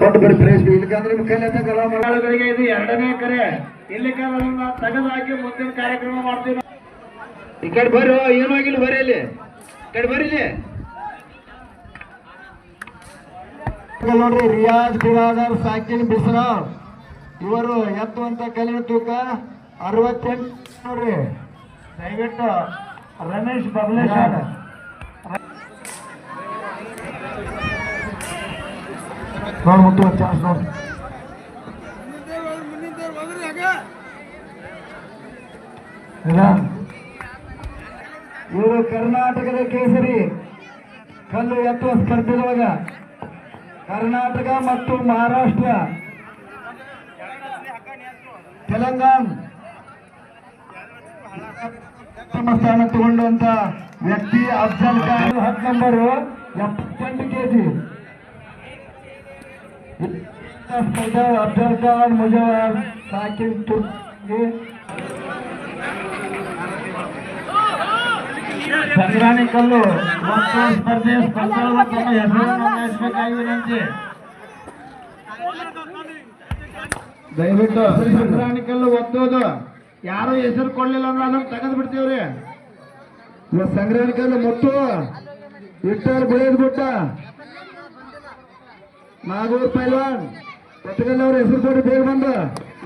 ಕೊಟ್ಟು ಬರ್ರಿ ಪ್ರೈಸ್ ಇಲ್ಲಿಕಂದ್ರೆ ನಿಮ್ಮ ಕೈಲಿ ಇದು ಎರಡನೇ ಕರೆ. ಇಲ್ಲಿ ಅದನ್ನ ತೆಗೆದುಹಾಕಿ ಮುಂದಿನ ಕಾರ್ಯಕ್ರಮ ಮಾಡ್ತೀವಿ. ಈ ಕಡೆ ಬರ್ರಿ ಏನಾಗಿಲ್ಲ ಆಗಿಲ್ಲ ಬರ್ರಿ ಇಲ್ಲಿ. ಕಡೆ ಬರ್ರಿ ಇಲ್ಲಿ. ನೋಡ್ರಿ ರಿಯಾಜ್ ಬಿರಾದರ್ ಸಾಕಿನ್ ಬಿಸ್ರಾವ್. ಇವರು ಎತ್ತುವಂತ ಕಲಿನ ತೂಕ ಅರವತ್ತೆಂಟು ನೋಡ್ರಿ. ದಯವಿಟ್ಟು ರಮೇಶ್ ಬಬಲೇಶ್ವರ ನೋಡಿ ಒಂದು ಚಾನ್ಸ್ ನೋಡಿ ಇವರು ಕರ್ನಾಟಕದ ಕೇಸರಿ. ಕಲ್ಲು ಎತ್ತುವ ಸ್ಪರ್ಧೆದೊಳಗ ಕರ್ನಾಟಕ ಮತ್ತು ಮಹಾರಾಷ್ಟ್ರ. ತೆಲಂಗಾಣ. ಪ್ರಥಮ ಸ್ಥಾನ ತಗೊಂಡಂತ ವ್ಯಕ್ತಿ ಅಫ್ಜಲ್ ಖಾನ್. ಹತ್ತು ನಂಬರು ಎಪ್ಪತ್ತೆಂಟು ಕೆಜಿ ಅಫ್ಜಲ್ ಖಾನ್ ಮುಜಾವರ್ ಸಾಕಿನ್ ತುರ್ಕಿ. ಸಂಗ್ರಾಣಿ ಕಲ್ಲು ಸ್ಪರ್ಧೆ ಸ್ಪರ್ಧಾಳುಗಳು ತಮ್ಮ ಹೆಸರನ್ನು ನೋಂದಾಯಿಸಬೇಕಾಗಿ ವಿನಂತಿ ದಯವಿಟ್ಟು ಸಂಗ್ರಾಣಿ ಕಲ್ಲು ಒತ್ತೋದು ಯಾರು ಹೆಸರು ಕೊಡ್ಲಿಲ್ಲ ಅಂದ್ರೆ ಅದನ್ನ ತೆಗೆದು ಬಿಡ್ತೀವ್ರಿ. ಇವತ್ತು ಸಂಗ್ರಹಣೆಕಲ್ಲ ಮತ್ತು. ವಿಠಲ್ ಬೆಳೆದ್ ಬಿಟ್ಟ. ನಾಗೂರ್ ಪೈಲ್ವಾನ್ ಕೊತ್ತಗಲ್ ಅವ್ರ ಹೆಸರು ಕೊಡಿ ಬೇಗ ಬಂದ.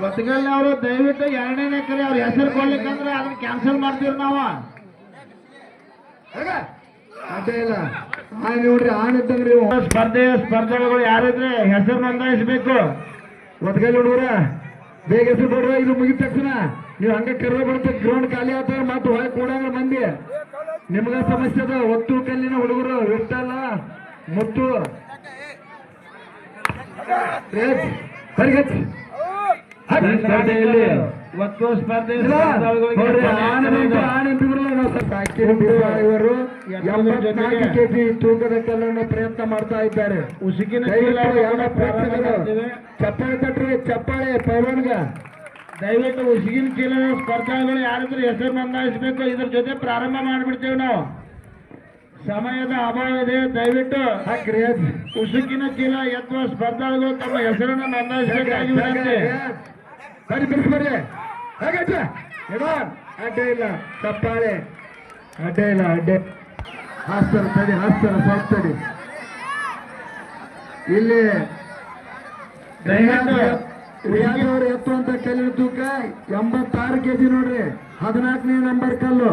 ಒತ್ತಗಲ್ಲಿ ಅವರು ದಯವಿಟ್ಟು ಎರಡನೇ ಕರೆ ಅವ್ರ ಹೆಸರು ಕೊಡ್ಲಿಕ್ಕಂದ್ರೆ ಅದನ್ನ ಕ್ಯಾನ್ಸಲ್ ಮಾಡ್ತೀವಿ ನಾವು. ಅದೇ ಇಲ್ಲ. ಆಯ್ ನೋಡ್ರಿ ಆಣಿದ್ದಂಗ್ರಿ. ಸ್ಪರ್ಧೆ ಸ್ಪರ್ಧೆಗಳು ಯಾರಿದ್ರೆ ಹೆಸರು ನೋಂದಾಯಿಸ್ಬೇಕು. ಒತ್ತಗಲ್ ಹುಡುಗರ ಬೇಗ ಹೆಸರು ಕೊಡ್ರ ಇದು ಮುಗಿದ ತಕ್ಷಣ. ನೀವು ಹಂಗೆ ಕರೆ ಬರುತ್ತೆ ಗ್ರೌಂಡ್ ಖಾಲಿ ಆತ ಮತ್ತೆ ಹೋಗಿ ಕೂಡ ಮಂದಿ. ನಿಮ್ಗ ಸಮಸ್ಯೆ ಅದ ಒತ್ತು ಕಲ್ಲಿನ ಹುಡುಗರು ವಿಠಲ್ಲ ಮುತ್ತು. ಸ್ಪರ್ಧೆಯಲ್ಲಿ ಸ್ಪರ್ಧೆ ಇವರು ಕೆಜಿ ತೂಕದ ಕಲ್ಲನ್ನು ಪ್ರಯತ್ನ ಮಾಡ್ತಾ ಇದ್ದಾರೆ. ಉಸುಕಿನ ಚಪ್ಪಾಳೆ ಕಟ್ರಿ ಚಪ್ಪಾಳೆ ಪೈಲ್ವಾನ್ಗ ದಯವಿಟ್ಟು ಉಸುಗಿನ ಚೀಲ ಸ್ಪರ್ಧಾಗಳು ಯಾರಿದ್ರು ಹೆಸರು ನೋಂದಾಯಿಸಬೇಕು ಇದ್ರ ಜೊತೆ ಪ್ರಾರಂಭ ಮಾಡಿಬಿಡ್ತೇವೆ ನಾವು. ಸಮಯದ ಅಭಾವ ಇದೆ ದಯವಿಟ್ಟು ಹಾಕ್ರಿ ಉಸುಕಿನ ಚೀಲ ಎತ್ತುವ ಸ್ಪರ್ಧಾಳುಗಳು ತಮ್ಮ ಹೆಸರನ್ನು ನೋಂದಾಯಿಸಬೇಕಾಗಿ ಬರಿ ಬಿಡಿಸಿ ಬರ್ರಿ ಹಾಗಜ್ಜ ಅಡ್ಡೆ ಇಲ್ಲ. ತಪ್ಪಾಳೆ ಅಡ್ಡೆ ಇಲ್ಲ ಅಡ್ಡೆ. ಹಾಸ್ತರ ತಡಿ ಹಾಸ್ತರ ಸ್ವಲ್ಪ ತಡಿ. ಇಲ್ಲಿ ರಿಯಾಜ್ ಅವರು ಎತ್ತುವಂತ ಕಲ್ಲಿನ ತೂಕ ಎಂಬತ್ತಾರು ಕೆಜಿ ನೋಡ್ರಿ. ಹದಿನಾಲ್ಕನೇ ನಂಬರ್ ಕಲ್ಲು.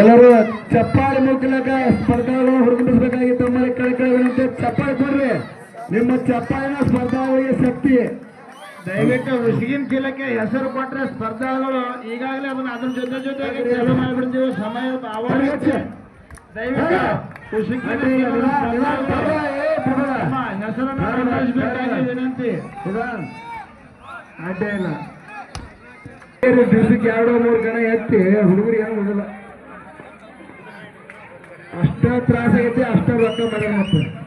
ಎಲ್ಲರೂ ಚಪ್ಪಾಳೆ ಮುಗ್ಲಕ ಸ್ಪರ್ಧಾಗಳು ಹುಡುಗಿಸಬೇಕಾಗಿ ತಮ್ಮಲ್ಲಿ ಕಳಕಳಿ ವಿನಂತಿ ಚಪ್ಪಾಳೆ ಕೊಡ್ರಿ. ನಿಮ್ಮ ಚಪ್ಪಾಳಿನ ಸ್ಪರ್ಧಾಗಳಿಗೆ ಶಕ್ತಿ. ದಯವಿಟ್ಟು ಉಸಿಗಿನ ಚೀಲಕ್ಕೆ ಹೆಸರು ಕೊಟ್ಟರೆ ಸ್ಪರ್ಧಾಳುಗಳು ಈಗಾಗಲೇ ಅದನ್ನ ಅದ್ರ ಜೊತೆ ಜೊತೆಗೆ ಚಾಲು ಮಾಡಿಬಿಡ್ತೀವಿ. ಸಮಯ. ದಯವಿಟ್ಟು ಹೆಸರನ್ನು ವಿನಂತಿ ಅಡ್ಡ ಇಲ್ಲ. ದಿವಸಕ್ಕೆ ಎರಡು ಮೂರು ಜನ ಎತ್ತಿ ಹುಡುಗರು ಏನು Então, trazem até a câmera,